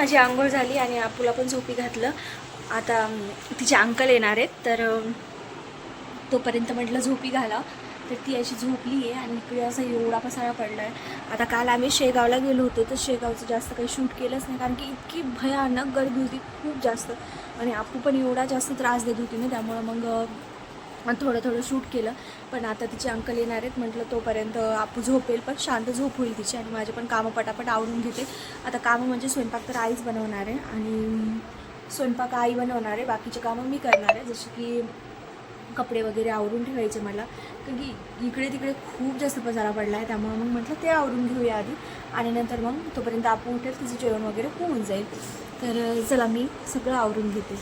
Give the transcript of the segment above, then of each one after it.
माझी आंघोळ झाली आणि आपूला पण झोपी घातलं. आता तिचे अंकल येणार आहेत तर तोपर्यंत म्हटलं झोपी घाला. तर ती अशी झोपली आहे आणि इकडे असा एवढा पसारा पडला आहे आता काल आम्ही शेगावला गेलो होतो तर शेगावचं जास्त काही शूट केलंच नाही कारण की इतकी भयानक गर्दी होती खूप जास्त. आणि आपू पण एवढा जास्त त्रास देत होती ना त्यामुळं मग थोडं थोडं शूट केलं. पण आता तिचे अंकल येणार आहेत. म्हटलं तोपर्यंत आपू झोपेल. पण शांत झोप होईल तिची आणि माझे पण कामं पटापट आवडून घेते. आता कामं म्हणजे स्वयंपाक तर आईच बनवणार आहे. आणि स्वयंपाक आई बनवणार आहे. बाकीचे कामं मी करणार आहे. जसे की कपडे वगैरे आवरून ठेवायचे मला. कारण की इकडे तिकडे खूप जास्त पसारा पडला आहे. त्यामुळे मग म्हटलं ते आवरून घेऊया आधी. आणि नंतर मग तोपर्यंत आपण उठेल. तिचं जेवण वगैरे होऊन जाईल. तर चला मी सगळं आवरून घेते.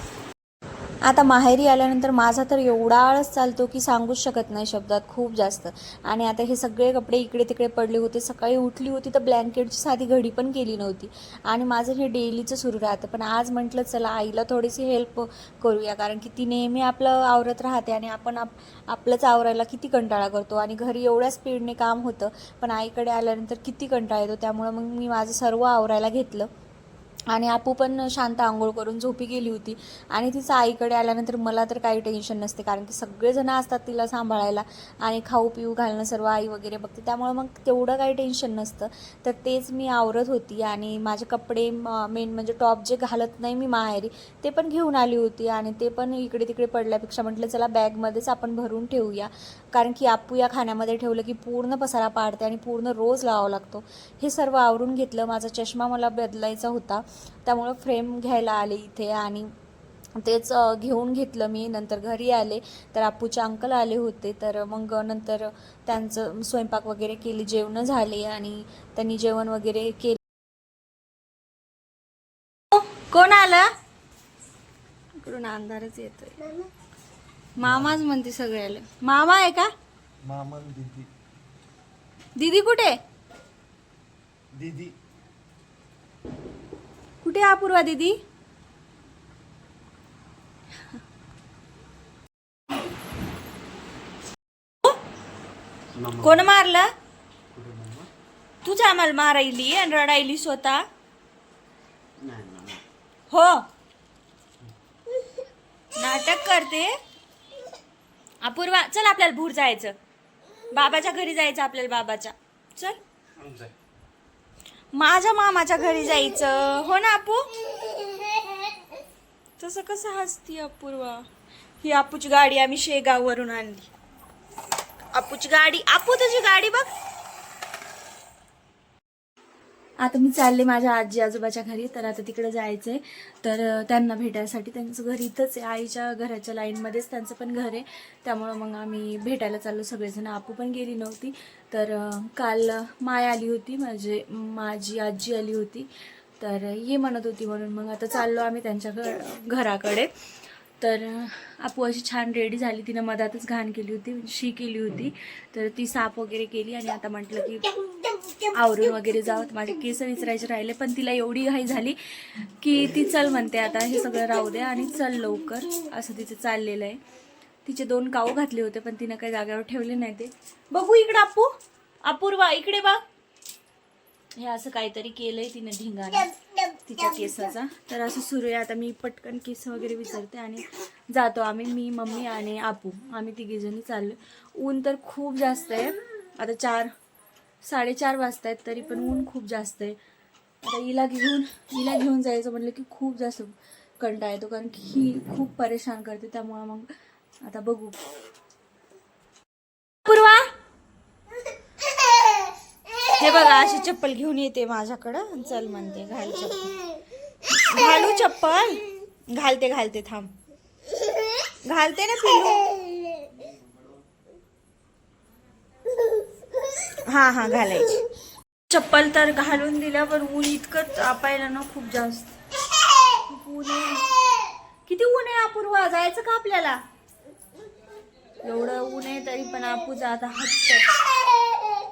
आता माहेरी आल्यानंतर माझा तर एवढा आळस चालतो की सांगूच शकत नाही शब्दात खूप जास्त. आणि आता हे सगळे कपडे इकडे तिकडे पडले होते सकाळी उठली होती तर ब्लँकेटची साधी घडी पण केली नव्हती. आणि माझं हे डेलीचं सुरू राहतं. पण आज म्हटलं चला आईला थोडीशी हेल्प करूया कारण की ती नेहमी आपलं आवरत राहते आणि आपण आप आपलंच आवरायला किती कंटाळा करतो. आणि घरी एवढ्या स्पीडने काम होतं पण आईकडे आल्यानंतर किती कंटाळा येतो. त्यामुळं मग मी माझं सर्व आवरायला घेतलं. आणि आपू पण शांत आंघोळ करून झोपी गेली होती. आणि तिचा आईकडे आल्यानंतर मला तर काही टेन्शन नसते कारण की सगळेजण असतात तिला सांभाळायला आणि खाऊ पिऊ घालणं सर्व आई वगैरे बघते. त्यामुळे मग तेवढं काही टेन्शन नसतं. तर तेच मी आवरत होती आणि माझे कपडे मेन म्हणजे टॉप जे घालत नाही मी माहेरी ते पण घेऊन आली होती आणि ते पण इकडे तिकडे पडल्यापेक्षा म्हटलं चला बॅगमध्येच आपण भरून ठेवूया. कारण की आपू या खाण्यामध्ये ठेवलं की पूर्ण पसारा पाडते आणि पूर्ण रोज लावावा लागतो. हे सर्व आवरून घेतलं. माझा चष्मा मला बदलायचा होता. त्यामुळं फ्रेम घ्यायला आले इथे आणि तेच घेऊन घेतलं मी. नंतर घरी आले. तर आपूचे अंकल आले होते. तर मग नंतर त्यांचं स्वयंपाक वगैरे केली. जेवणं झाले आणि त्यांनी जेवण वगैरे केलं. कोण आलं? इकडून अंधारच येतोय. मामाच म्हणते सगळ्याला. मामा आहे का? मामा दीदी. दीदी कुठे? दीदी. कुठे अपूर्वा दीदी? कोण मारलं? तूच आम्हाला मारायली आणि रडायली स्वतः. हो. नाटक करते. अपूर्वा चल आपल्याला भूर जायचं. बाबाच्या घरी जायचं आपल्याला बाबाच्या. चल. माझ्या मामाच्या घरी जायचं. हो ना अपू? तसं कसं हसती अपूर्वा? ही अपूची गाडी आम्ही शेगाववरून आणली. अपूची गाडी अपू तुझी गाडी बघ. आता मी चालले माझ्या आजी आजोबाच्या घरी तर आता तिकडे जायचंय. तर त्यांना भेटायसाठी त्यांचं घर इथंच आहे. आईच्या घराच्या लाईनमध्येच त्यांचं पण घर आहे. त्यामुळं मग आम्ही भेटायला चाललो. सगळेजण आपू पण गेली नव्हती. तर काल माय आली होती. म्हणजे माझी आजी आली होती. तर ये म्हणत होती म्हणून मग आता चाललो आम्ही त्यांच्या घर घराकडे. तर आपू अशी छान रेडी झाली. तिनं मधातच घाण केली होती. शी केली होती. तर ती साफ वगैरे केली आणि आता म्हटलं की आवरून वगैरे जावं माझे केस विसरायचे राहिले पण तिला एवढी घाई झाली की ती चल म्हणते आता हे सगळं राहू दे आणि चल लवकर. असं तिचं चाललेलं आहे. तिचे दोन काऊ घातले होते पण तिनं काही जागेवर ठेवले नाही ते. बघू इकडं आपू अपूर्वा इकडे बघ. हे असं काहीतरी केलंय तिने धिंगाणा तिच्या केसाचा. तर असं सुरू आहे. आता मी पटकन केस वगैरे विचारते आणि जातो आम्ही मी मम्मी आणि आपू आम्ही तिघीजणी चाललो ऊन तर खूप जास्त आहे. आता चार साडेचार वाजता आहेत तरी पण ऊन खूप जास्त आहे. आता हिला घेऊन हिला घेऊन जायचं म्हटलं की खूप जास्त कंटाळा येतो कारण की ही खूप परेशान करते त्यामुळं मग आता बघू. पूर्वा! हे बघा अशी चप्पल घेऊन येते माझ्याकडं. चल म्हणते घाल चप्पल. घालू चप्पल? घालते घालते थांब. घालते ना पिलू हां हां घालायची. चप्पल तर घालून दिल्यावर ऊन इतकं तापायला ना खूप जास्त. ऊन आहे. किती ऊन आहे अपूर्वा? जायचं का आपल्याला? एवढं ऊन आहे तरी पण आपूच आता हट्ट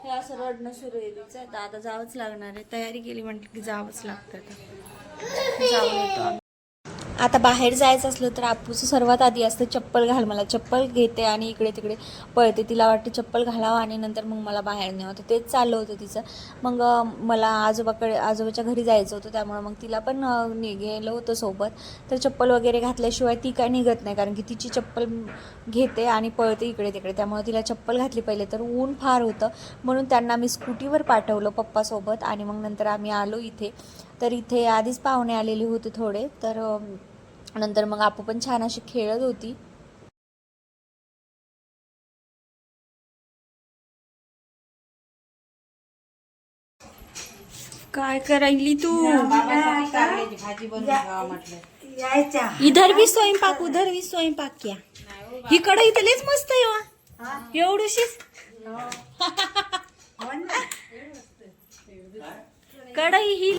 हे असं रडणं सुरू आहे तिचं. आता जावंच लागणार आहे. तयारी केली म्हटलं की जावंच लागतं आता. जाऊन येतो आता बाहेर जायचं असलं तर आपूचं सर्वात आधी असतं चप्पल घाल मला. चप्पल घेते आणि इकडे तिकडे पळते. तिला वाटते चप्पल घालावं आणि नंतर मग मला बाहेर न्यावं तर तेच चाललं होतं तिचं. मग मला आजोबाकडे आजोबाच्या घरी जायचं होतं. त्यामुळे मग तिला पण नि गेलं होतं सोबत. तर चप्पल वगैरे घातल्याशिवाय ती काय निघत नाही. कारण की तिची चप्पल घेते आणि पळते इकडे तिकडे. त्यामुळे तिला चप्पल घातली पहिले तर ऊन फार होतं. म्हणून त्यांना मी स्कूटीवर पाठवलं पप्पासोबत. आणि मग नंतर आम्ही आलो इथे. तर इथे आधीच पाहुणे आलेले होते थोडे. तर नंतर मग आपू पण छान अशी खेळत होती. काय करायली तू? इधर भी स्वयंपाक उधर भी स्वयंपाक किया ही कढई तर लयच मस्त आहे वा. एवढीशीच? कढई ही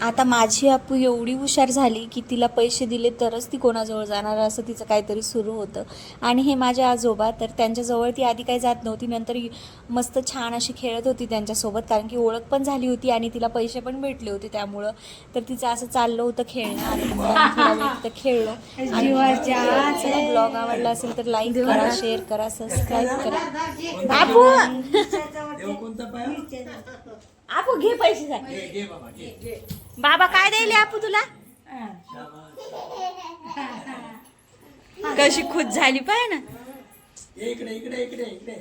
आता माझी आपू एवढी हुशार झाली की तिला पैसे दिले तरच ती कोणाजवळ जाणार असं तिचं काहीतरी सुरू होतं. आणि हे माझे आजोबा तर त्यांच्याजवळ ती आधी काही जात नव्हती. नंतर मस्त छान अशी खेळत होती त्यांच्यासोबत कारण की ओळख पण झाली होती आणि तिला पैसे पण भेटले होते त्यामुळं. तर तिचं असं चाललं होतं खेळणं. आणि खेळलो. आणि ब्लॉग आवडला असेल तर लाईक करा शेअर करा सबस्क्राईब करा. बाबू आपू घे पैसे जा. बाबा काय द्यायले आपू तुला? कशी खुश झाली पाय ना. इकडे इकडे इकडे इकडे.